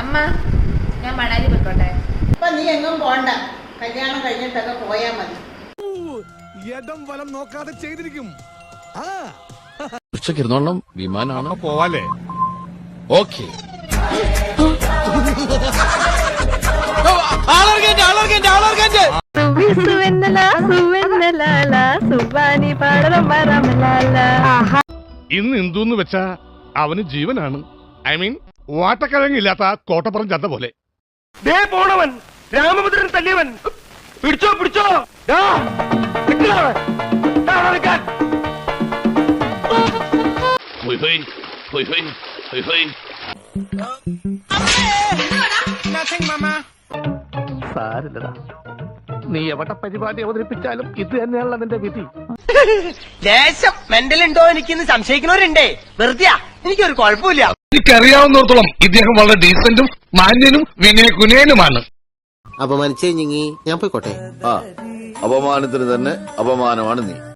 അമ്മ ഞാൻ മണാലി പോയിക്കോട്ടെ. അപ്പൊ നീ എങ്ങും പോണ്ട. കല്യാണം കഴിഞ്ഞിട്ടൊക്കെ പോയാ മതി. ഇടം വലം നോക്കാതെ ചെയ്തിരിക്കും. പോവാലേ. ഓക്കെ. ഇന്ന് എന്തു വെച്ചാ അവന് ജീവനാണ്. ഐ മീൻ വാട്ടക്കിഴങ്ങില്ലാത്ത കോട്ടപ്പുറം ചന്ത പോലെ. ദേ പോണവൻ രാമഭദ്രൻ തല്ലിയവൻ പിടിച്ചോ പിടിച്ചോ. സാരില്ലടാ. നീ എവിടെ പരിപാടി അവതരിപ്പിച്ചാലും ഇത് തന്നെയാണല്ലോ നിന്റെ വിധി. ലേശം മെന്റൽ ഉണ്ടോ എനിക്കിന്ന് സംശയിക്കുന്നവരുണ്ടേ. വെറുതെ എനിക്കൊരു കുഴപ്പമില്ല. എനിക്കറിയാവുന്നിടത്തോളം ഇദ്ദേഹം വളരെ ഡീസന്റും മാന്യനും വിനയ കുനയനുമാണ് അപമാനിച്ചേ ഞാൻ പോയിക്കോട്ടെ. ആ. അപമാനത്തിന് തന്നെ അപമാനമാണ് നീ.